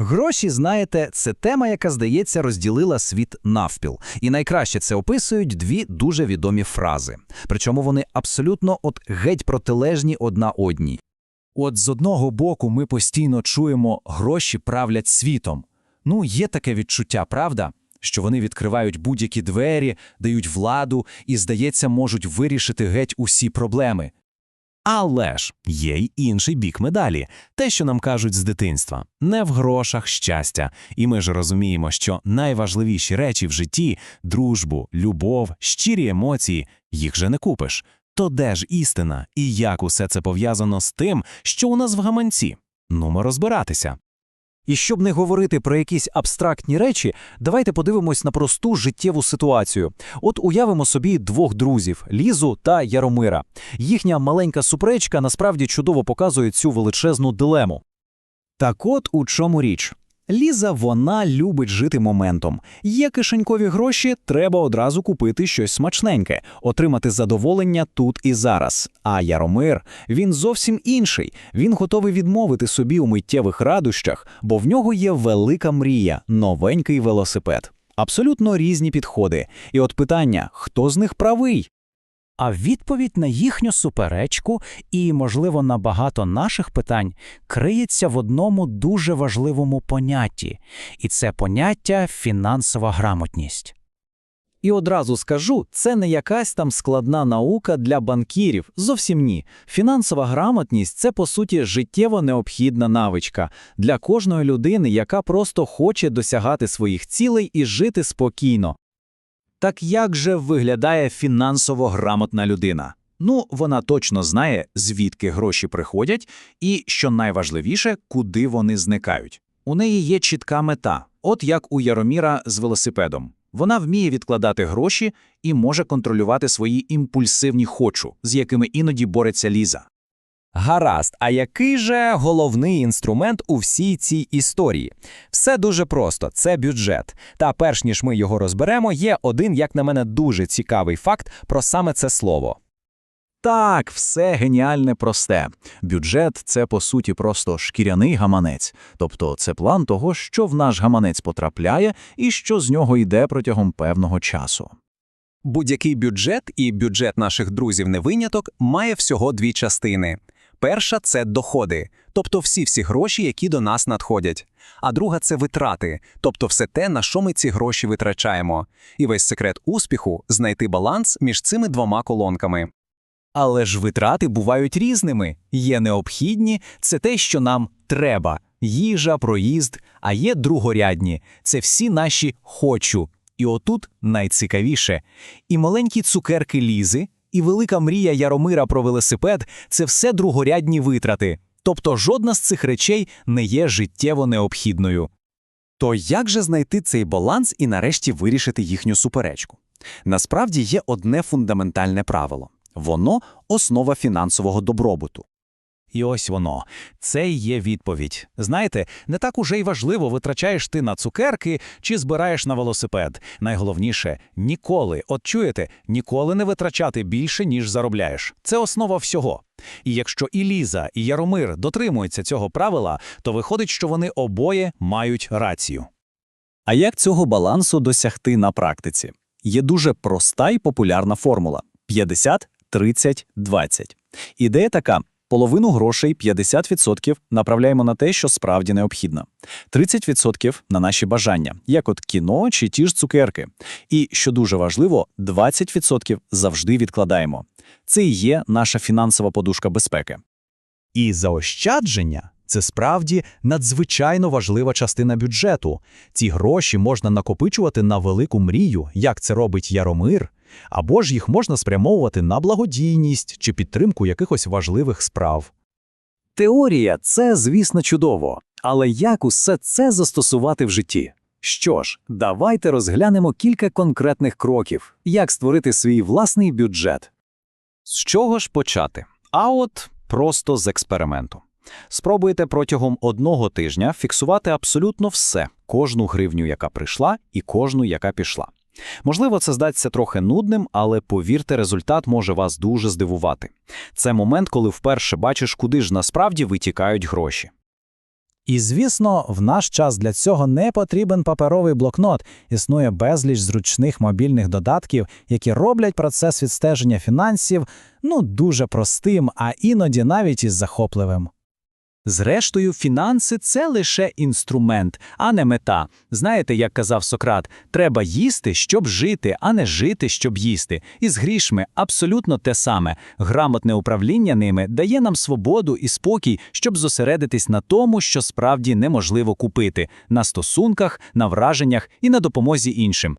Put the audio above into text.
Гроші, знаєте, це тема, яка, здається, розділила світ навпіл. І найкраще це описують дві дуже відомі фрази. Причому вони абсолютно от геть протилежні одна одній. От з одного боку ми постійно чуємо «гроші правлять світом». Ну, є таке відчуття, правда? Що вони відкривають будь-які двері, дають владу і, здається, можуть вирішити геть усі проблеми. Але ж є й інший бік медалі, те, що нам кажуть з дитинства. Не в грошах щастя. І ми ж розуміємо, що найважливіші речі в житті дружбу, любов, щирі емоції їх же не купиш. То де ж істина і як усе це пов'язано з тим, що у нас в гаманці? Нумо розбиратися. І щоб не говорити про якісь абстрактні речі, давайте подивимось на просту життєву ситуацію. От уявимо собі двох друзів Лізу та Яромира. Їхня маленька суперечка насправді чудово показує цю величезну дилему. Так от у чому річ. Ліза вона любить жити моментом. Є кишенькові гроші, треба одразу купити щось смачненьке, отримати задоволення тут і зараз. А Яромир він зовсім інший. Він готовий відмовити собі у миттєвих радощах, бо в нього є велика мрія, новенький велосипед. Абсолютно різні підходи. І от питання: хто з них правий? А відповідь на їхню суперечку і, можливо, на багато наших питань криється в одному дуже важливому понятті, і це поняття фінансова грамотність. І одразу скажу, це не якась там складна наука для банкірів, зовсім ні. Фінансова грамотність це по суті життєво необхідна навичка для кожної людини, яка просто хоче досягати своїх цілей і жити спокійно. Так як же виглядає фінансово грамотна людина? Ну, вона точно знає, звідки гроші приходять, і, що найважливіше, куди вони зникають. У неї є чітка мета, от як у Яроміра з велосипедом. Вона вміє відкладати гроші і може контролювати свої імпульсивні хочу, з якими іноді бореться Ліза. Гаразд, а який же головний інструмент у всій цій історії? Все дуже просто це бюджет. Та перш ніж ми його розберемо, є один, як на мене, дуже цікавий факт про саме це слово. Так, все геніальне просте. Бюджет це по суті просто шкіряний гаманець, тобто це план того, що в наш гаманець потрапляє і що з нього йде протягом певного часу. Будь-який бюджет, і бюджет наших друзів не виняток, має всього дві частини. Перша це доходи, тобто всі-всі гроші, які до нас надходять. А друга це витрати, тобто все те, на що ми ці гроші витрачаємо. І весь секрет успіху знайти баланс між цими двома колонками. Але ж витрати бувають різними. Є необхідні це те, що нам треба їжа, проїзд, а є другорядні це всі наші хочу. І отут найцікавіше. І маленькі цукерки лізи, і велика мрія Яромира про велосипед це все другорядні витрати. Тобто жодна з цих речей не є життєво необхідною. То як же знайти цей баланс і нарешті вирішити їхню суперечку? Насправді є одне фундаментальне правило воно основа фінансового добробуту. І ось воно. Це й є відповідь. Знаєте, не так уже й важливо, витрачаєш ти на цукерки чи збираєш на велосипед. Найголовніше ніколи, от чуєте, ніколи не витрачати більше, ніж заробляєш. Це основа всього. І якщо і Ліза, і Яромир дотримуються цього правила, то виходить, що вони обоє мають рацію. А як цього балансу досягти на практиці? Є дуже проста і популярна формула 50, 30, 20. Ідея така. Половину грошей 50% направляємо на те, що справді необхідно, 30% на наші бажання, як от кіно чи ті ж цукерки. І, що дуже важливо, 20% завжди відкладаємо. Це і є наша фінансова подушка безпеки. І заощадження це справді надзвичайно важлива частина бюджету. Ці гроші можна накопичувати на велику мрію, як це робить Яромир, або ж їх можна спрямовувати на благодійність чи підтримку якихось важливих справ. Теорія це, звісно, чудово, але як усе це застосувати в житті? Що ж, давайте розглянемо кілька конкретних кроків, як створити свій власний бюджет. З чого ж почати? А от просто з експерименту. Спробуйте протягом одного тижня фіксувати абсолютно все, кожну гривню, яка прийшла, і кожну, яка пішла. Можливо, це здасться трохи нудним, але повірте, результат може вас дуже здивувати. Це момент, коли вперше бачиш, куди ж насправді витікають гроші. І звісно, в наш час для цього не потрібен паперовий блокнот. Існує безліч зручних мобільних додатків, які роблять процес відстеження фінансів ну дуже простим, а іноді навіть із захопливим. Зрештою, фінанси це лише інструмент, а не мета. Знаєте, як казав Сократ, треба їсти, щоб жити, а не жити, щоб їсти. І з грішми абсолютно те саме. Грамотне управління ними дає нам свободу і спокій, щоб зосередитись на тому, що справді неможливо купити, на стосунках, на враженнях і на допомозі іншим.